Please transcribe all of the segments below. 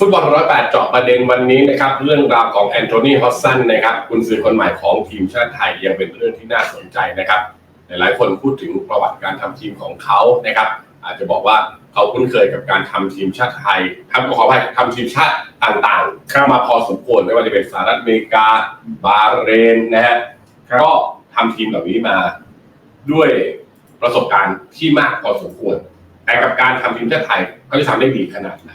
ฟุตบอลร้อยแปดเจาะประเด็นวันนี้นะครับ เรื่องราวของแอนโทนีฮอสซันนะครับกุนซือคนใหม่ของทีมชาติไทยยังเป็นเรื่องที่น่าสนใจนะครับ หลายๆคนพูดถึงประวัติการทำทีมของเขานะครับ อาจจะบอกว่าเขาคุ้นเคยกับการทำทีมชาติไทยทำขออภัยทำทีมชาติต่างครับๆมาพอสมควรไม่ว่าจะเป็นสหรัฐอเมริกา บาห์เรนนะฮะครับก็ทำทีมเหล่านี้มาด้วยประสบการณ์ที่มากพอสมควร แต่กับการทำทีมชาติไทยเขาจะทำได้ดีขนาดไหน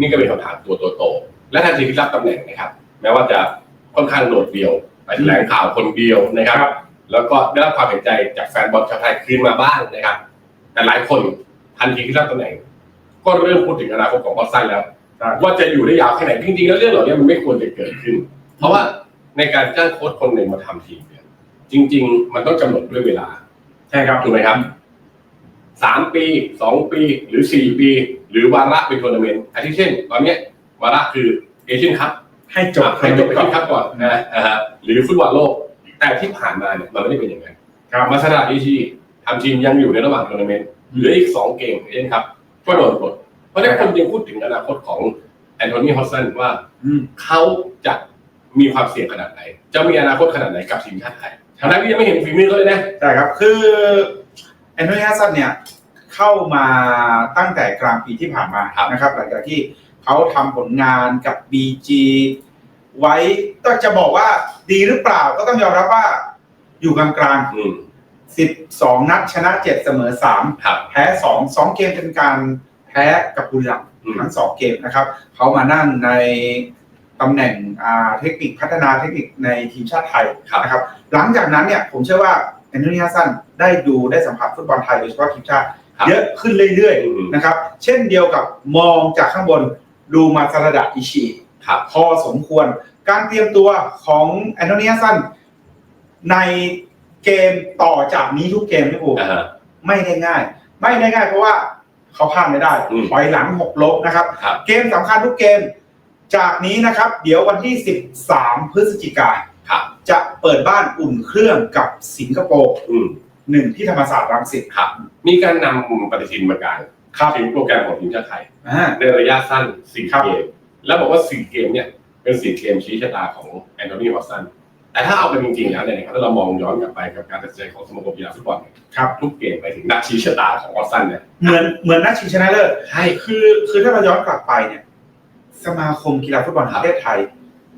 นี่ก็เป็นคำถามตัวโตๆและทันทีที่รับตำแหน่งนะครับ แม้ว่าจะค่อนข้างโดดเดี่ยวไปแถลงข่าวคนเดียวนะครับ แล้วก็ได้รับความเห็นใจจากแฟนบอลชาวไทยคืนมาบ้างนะครับ แต่หลายคนทันทีที่รับตำแหน่ง ก็เริ่มพูดถึงอนาคตของพอสซันแล้วครับว่าจะอยู่ได้ยาวแค่ไหนจริงๆแล้วเรื่องเหล่านี้มันไม่ควรจะเกิดขึ้น เพราะว่าในการจ้างโค้ชคนหนึ่งมาทำทีมเนี่ยจริง ๆ มันต้องกำหนดด้วยเวลาใช่ครับถูกไหมครับ สามปีสองปีหรือสี่ปี หรือวาระเป็นทัวร์นาเมนต์อาทิเช่น ตอนเนี้ยวาระคือเอเชียนคัพให้จบให้จบไปที่ครับก่อนนะนะฮะหรือฟุตบอลโลก แต่ที่ผ่านมาเนี่ยมันไม่ได้เป็นอย่างนั้นครับมาสถานที่ที่ทำทีมยังอยู่ในระหว่างทัวร์นาเมนต์เหลืออีกสองเกมเองครับก็โดนปลดเพราะฉะนั้นคนยังพูดถึงอนาคตของแอนโทนีฮอสซันว่าอืมเขาจะมีความเสี่ยงขนาดไหน จะมีอนาคตขนาดไหนกับทีมชาติไทยทั้งที่ยังไม่เห็นฝีมือเขาเลยนะใช่ครับคือ แอนโทนีฮัสซันเนี่ยเข้ามาตั้งแต่กลางปีที่ผ่านมาครับนะครับ หลังจากที่เขาทำผลงานกับ BG ไว้ก็จะบอกว่าดีหรือเปล่าก็ต้องยอมรับว่าอยู่กลางอืมๆ12นัดชนะ7เสมอ3ครับแพ้2 2เกมเป็นการแพ้กับบุรีรัมย์อืมทั้ง2เกมนะครับ เขามานั่งในตำแหน่งอ่าเทคนิคพัฒนาเทคนิคในทีมชาติไทยครับนะครับ หลังจากนั้นเนี่ยผมเชื่อว่า แอนโทนีฮัสซันได้ดูได้สัมผัสฟุตบอลไทยโดยเฉพาะทีมชาติครับเยอะขึ้นเรื่อยอืมๆนะครับ เช่นเดียวกับมองจากข้างบนดูมาซาราดะอิชิครับพอสมควร การเตรียมตัวของแอนโทนีฮัสซันในเกมต่อจากนี้ทุกเกมที่ผมอ่าฮะไม่ได้ง่าย ไม่ได้ง่ายเพราะว่าเขาพลาดไม่ได้อืมถอยหลังหกลบนะครับครับ เกมสำคัญทุกเกม จากนี้นะครับ เดี๋ยววันที่ 13 พฤศจิกาครับ จะเปิดบ้านอุ่นเครื่องกับสิงคโปร์อืมหนึ่งที่ธรรมศาสตร์รังสิตครับ มีการนำปฏิทินมากางครับถึงโปรแกรมของทีมชาติไทย อ่า ในระยะสั้นสี่ครับ เกม แล้วบอกว่าสี่เกมเนี่ยเป็นสี่เกมชี้ชะตาของแอนโทนีวอตสัน แต่ถ้าเอากันจริงๆแล้วเนี่ยนะครับถ้าเรามองย้อนกลับไปกับการตัดสินใจของสมาคมกีฬาฟุตบอลเนี่ยครับ ทุกเกมไปถึงนัดชี้ชะตาของวอตสันเนี่ยเหมือนเหมือนนัดชิงชนะเลิศใช่ คือคือถ้าเราย้อนกลับไปเนี่ย สมาคมกีฬาฟุตบอลแห่งประเทศไทย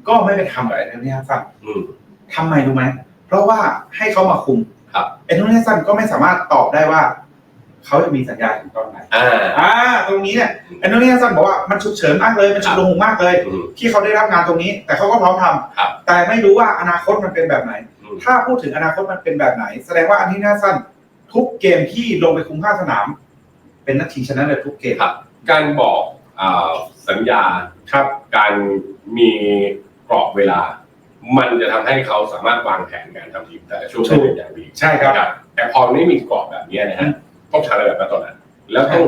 ก็ไม่ไปทำกับแอนโทนีฮัสซันอืม ทำไมรู้ไหมเพราะว่าให้เขามาคุมครับแอนโทนีฮัสซันก็ไม่สามารถตอบได้ว่าเขาจะมีสัญญาถึงตอนไหนอ่าอ่าตรงนี้เนี่ยแอนโทนีฮัสซันบอกว่ามันฉุกเฉินมากเลยมันฉุกละหุกมากเลยอืมที่เขาได้รับงานตรงนี้ แต่เขาก็พร้อมทำครับแต่ไม่รู้ว่าอนาคตมันเป็นแบบไหนอืมถ้าพูดถึงอนาคตมันเป็นแบบไหน แสดงว่าอันที่น่าสั้นทุกเกมที่ลงไปคุมข้างสนาม เป็นนัดชิงชนะเลิศทุกเกมครับ การบอกอ่าสัญญาครับ การมีกรอบเวลา มันจะทำให้เขาสามารถวางแผนการทำทีมแต่ละช่วงได้เป็นอย่างดีใช่ครับนะแต่พอไม่มีกรอบแบบนี้นะฮะต้องใช้อะไรแบบนั้นตอนนั้น แล้วต้อง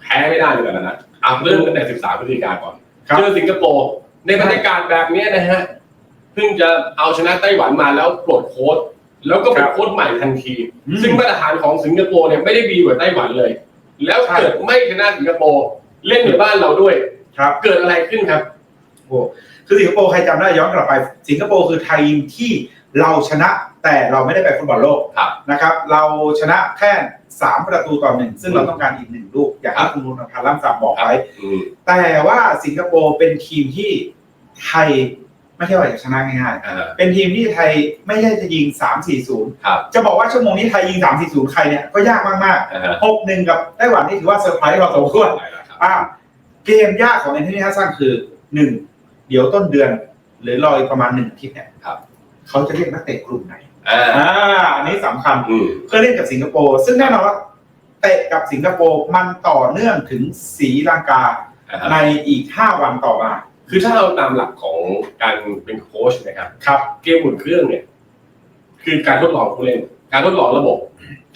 แพ้ไม่ได้ในแต่ละนัดอะเริ่มตั้งแต่ 13 พฤศจิกายนก่อนครับเจอสิงคโปร์ในบรรยากาศแบบนี้นะฮะเพิ่งจะเอาชนะไต้หวันมาแล้วปลดโค้ชแล้วก็เป็นโค้ชใหม่ทันทีอืมซึ่งมาตรฐานของสิงคโปร์เนี่ยไม่ได้ดีกว่าไต้หวันเลย แล้วใช่เกิดไม่ชนะสิงคโปร์เล่นในบ้านเราด้วย ครับ เกิดอะไรขึ้นครับ โอ้คือสิงคโปร์ใครจำได้ย้อนกลับไป สิงคโปร์คือไทยที่เราชนะแต่เราไม่ได้ไปฟุตบอลโลกครับนะครับ เราชนะแค่สามประตูต่อหนึ่งซึ่งเราต้องการอีกหนึ่งลูกอย่างครัที่บคุณนุนพันธ์ล่ำสับบอกไว้อืมแต่ว่าสิงคโปร์เป็นทีมที่ไทยไม่ใช่ว่าจะชนะง่ายอ่าๆเป็นทีมที่ไทยไม่ใช่จะยิง 3-4-0ครับจะบอกว่าชั่วโมงนี้ไทยยิง 3-4-0 ใครเนี่ยก็ยากมากอ่าฮะๆ6-1กับไต้หวันนี่ถือว่าเซอร์ไพรส์เราสมควรได้แล้วครับอ่าเกมยากของแอนโทนีฮัสซันคือ 1 เดี๋ยวต้นเดือน หรือรออีกประมาณหนึ่งอาทิตย์เนี่ยครับ เขาจะเรียกนักเตะกลุ่มไหนอ่าอ่าอันนี้สำคัญอืมเพื่อเล่นกับสิงคโปร์ซึ่งแน่นอนว่าเตะกับสิงคโปร์มันต่อเนื่องถึงศรีลังกาอ่าฮะในอีก 5 วันต่อมาคือถ้าเราตามหลักของการเป็นโค้ชนะครับ ครับ เกมหมุนเครื่องเนี่ย คือการทดลองผู้เล่น การทดลองระบบ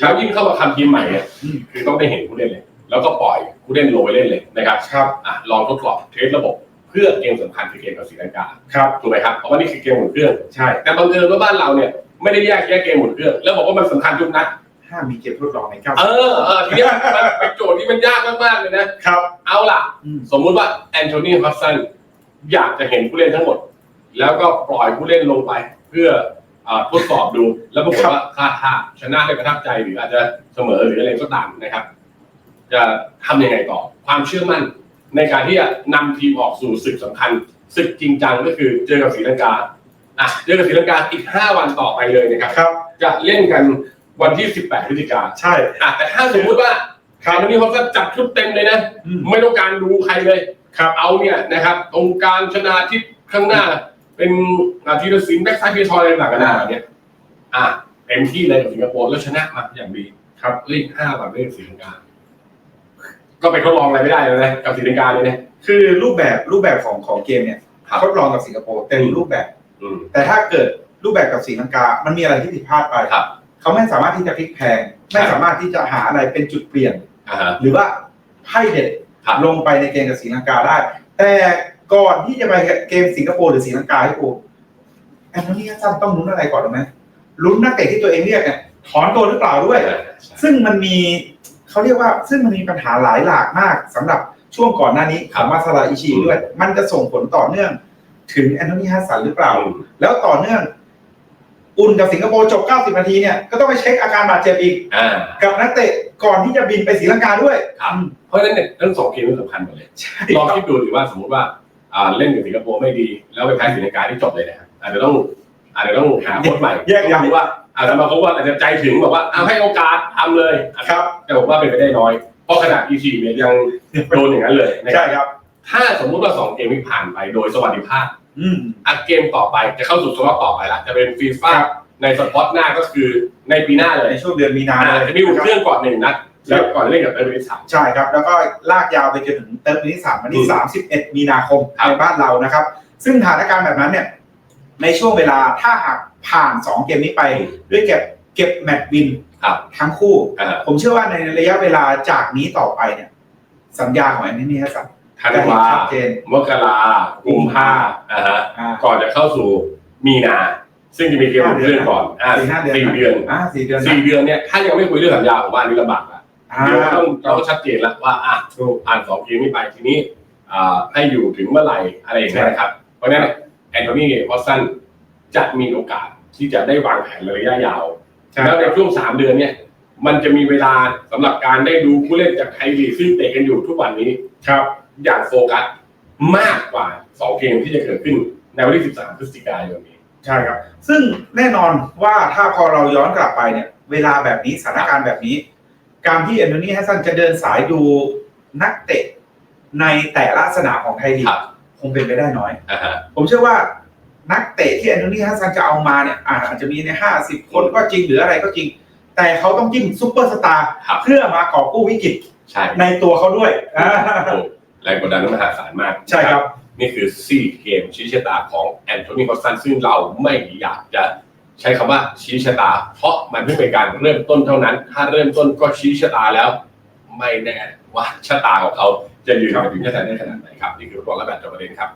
แล้วยิ่งเข้ามาทำทีมใหม่เนี่ยอืม คือต้องได้เห็นผู้เล่นเลย แล้วก็ปล่อยผู้เล่นลงไปเล่นเลยนะครับ ครับ อะลองทดสอบเทสระบบเพื่อเกมสำคัญคือเกมกับศรีลังกาครับถูกไหมครับเพราะว่านี่คือเกมหมุนเครื่องใช่แต่บังเอิญว่าบ้านเราเนี่ยไม่ได้แยกแยกเกมหมุนเครื่องแล้วบอกว่ามันสำคัญทุกนัดห้ามมีเกมทดลองในเก้าเออเออทีเนี้ยมันเป็นโจทย์ที่มันยากมากๆเลยนะครับ เอาล่ะอืมสมมุติว่าแอนโทนีฮัสซันอยากจะเห็นผู้เล่นทั้งหมด แล้วก็ปล่อยผู้เล่นลงไป เพื่ออ่าทดสอบดู แล้วปรากฏว่าคลาดท่าชนะได้ประทับใจหรืออาจจะเสมอหรืออะไรก็ตามนะครับ จะทำยังไงต่อความเชื่อมั่น ในการที่จะนำทีมออกสู่ศึกสำคัญศึกจริงจังก็คือเจอกับศรีลังกาอะเจอกับศรีลังกาอีก 5 วันต่อไปเลยนะครับ ครับ จะเล่นกันวันที่ 18พฤศจิกาใช่ อะแต่ถ้าสมมุติว่าคราวนี้เขาก็จัดชุดเต็มเลยนะ อืม ไม่ต้องการดูใครเลยครับเอาเนี่ยนะครับตรงกลางชนะทิศข้างหน้า เป็นอาทิตย์สินแบ็กซ้ายพีทอยอะไรต่างๆกันานาเนี่ยอะเต็มที่เลยกับสิงคโปร์แล้วชนะมาอย่างดีครับเล่นห้าวันเล่นสีลัง กาก็ไปทดลองอะไรไม่ได้เลยนะกับสีลังกาเลยนะคือรูปแบบรูปแบบของของเกมเนี่ยครับทดลองกับสิงคโปร์เต็มรูปแบบ อืม แต่ถ้าเกิดรูปแบบกับศรีลังกา มันมีอะไรที่ผิดพลาดไปครับเขาไม่สามารถที่จะพลิกแพลงไม่สามารถที่จะหาอะไรเป็นจุดเปลี่ยน อ่าฮะ หรือว่าไพ่เด็ดครับ ลงไปในเกมกับศรีลังกาได้ แต่ก่อนที่จะไปเกมสิงคโปร์หรือศรีลังกาให้กูแอนโทนีฮัสซันต้องลุ้นอะไรก่อนรู้ไหมลุ้นนักเตะที่ตัวเองเรียกเนี่ยถอนตัวหรือเปล่าด้วย ซึ่งมันมี เขาเรียกว่าซึ่งมันมีปัญหาหลายหลากมากสำหรับช่วงก่อนหน้านี้ของมาซาลาอิชิด้วย มันจะส่งผลต่อเนื่อง ถึงแอนโทนีฮัสสันหรือเปล่าอืมแล้วต่อเนื่อง อุ่นกับสิงคโปร์จบ 90 นาทีเนี่ยก็ต้องไปเช็คอาการบาดเจ็บอีกอ่ากับนักเตะก่อนที่จะบินไปศรีลังกาด้วยครับเพราะฉะนั้นเนี่ยทั้งสองเกมมันสำคัญหมดเลยใช่ลองคิดดูดิว่าสมมติว่าอ่าเล่นกับสิงคโปร์ไม่ดี แล้วไปแพ้ศรีลังกาที่จบเลยนะครับอาจจะต้อง อาจจะต้องหาโค้ชใหม่แยกต้ย้าองดูว่าอาจจะมาเขาว่าอาจจะใจถึงแบบว่าเอาให้โอกาสทำเลยครับ แต่ผมว่าเป็นไปได้น้อย เพราะขนาด EC เนี่ยยังโดนอย่างนั้นเลยนะคใช่รับครับ ถ้าสมมุติว่าสองเกมนี้ผ่านไปโดยสวัสดิภาพอืมอันเกมต่อไปจะเข้าสู่สล็อตต่อไปละจะเป็นฟีฟ่าครับในสปอตหน้าก็คือในปีหน้าเลยในช่วงเดือนมีนาอ่าเลยจะมีอุ่นเครื่องก่อนหนึ่งนัดแล้วก่อนเล่นกับเอเวอเรสต์ใช่ครับ แล้วก็ลากยาวไปจนถึงเติมวันที่สามวันที่อืมสามสิบเอ็ดมีนาคมครับในบ้านเรานะครับ ซึ่งสถานการณ์แบบนั้นเนี่ย ในช่วงเวลาถ้าหากผ่านสองเกมนี้ไป ด้วยเก็บเก็บแมตช์วินครับทั้งคู่ อ่าผมเชื่อว่าในระยะเวลาจากนี้ต่อไปเนี่ย สัญญาของแอนนี่ฮัสสันธันจะเห็นวาชัดเจนมกรากุมภาอ่าฮะอ่า ก่อนจะเข้าสู่มีนา ซึ่งจะมีเกมอุ่นเครื่องก่อนอ่าสี่ห้าเดือน สี่เดือนอ่าสี่เดือนนะสี่เดือนเนี่ยถ้ายังไม่คุยเรื่องสัญญาผมว่าอันนี้ลำบากละอ่า เดี๋ยวเราต้องเราต้องชัดเจนแล้วว่าอะถูกผ่านสองเกมนี้ไปทีนี้อ่าให้อยู่ถึงเมื่อไหร่อะไรอย่างเงี้ยนะครับ เพราะฉะนั้นแอนโทนีวอตสันจะมีโอกาสที่จะได้วางแผนระยะยาวใช่แล้วในช่วงสามเดือนเนี่ย มันจะมีเวลาสำหรับการได้ดูผู้เล่นจากไทยลีกซึ่งเตะกันอยู่ทุกวันนี้ครับ อย่างโฟกัสมากกว่าสองเกมที่จะเกิดขึ้นในวันที่13พฤศจิกายนนี้ใช่ครับ ซึ่งแน่นอนว่าถ้าพอเราย้อนกลับไปเนี่ย เวลาแบบนี้สถานการณ์แบบนี้ การที่แอนโทนีฮัสซันจะเดินสายดูนักเตะในแต่ละสนามของไทยลีครักบ คงเป็นไปได้น้อย อ่าฮะผมเชื่อว่านักเตะที่แอนโทนีฮัสซันจะเอามาเนี่ยอาอาจจะมีในห้าสิบคนก็จริงหรืออะไรก็จริง แต่เขาต้องจิ้มซุปเปอร์สตาร์ครับเพื่อมากอบกู้วิกฤตใช่ในตัวเขาด้วยอ่า โอ้แรงกดดันนั้นมหาศาลมากใช่ครับ นี่คือสี่เกมชี้ชะตาของแอนโทนีคอสตันซึ่งเราไม่อยากจะใช้คำว่าชี้ชะตา เพราะมันเพิ่งเป็นการเริ่มต้นเท่านั้น ถ้าเริ่มต้นก็ชี้ชะตาแล้ว ไม่แน่ว่าชะตาของเขา จะยืนมาถึงชะตาได้ขนาดไหนครับนี่คือบอกและแบตจบประเด็นครับ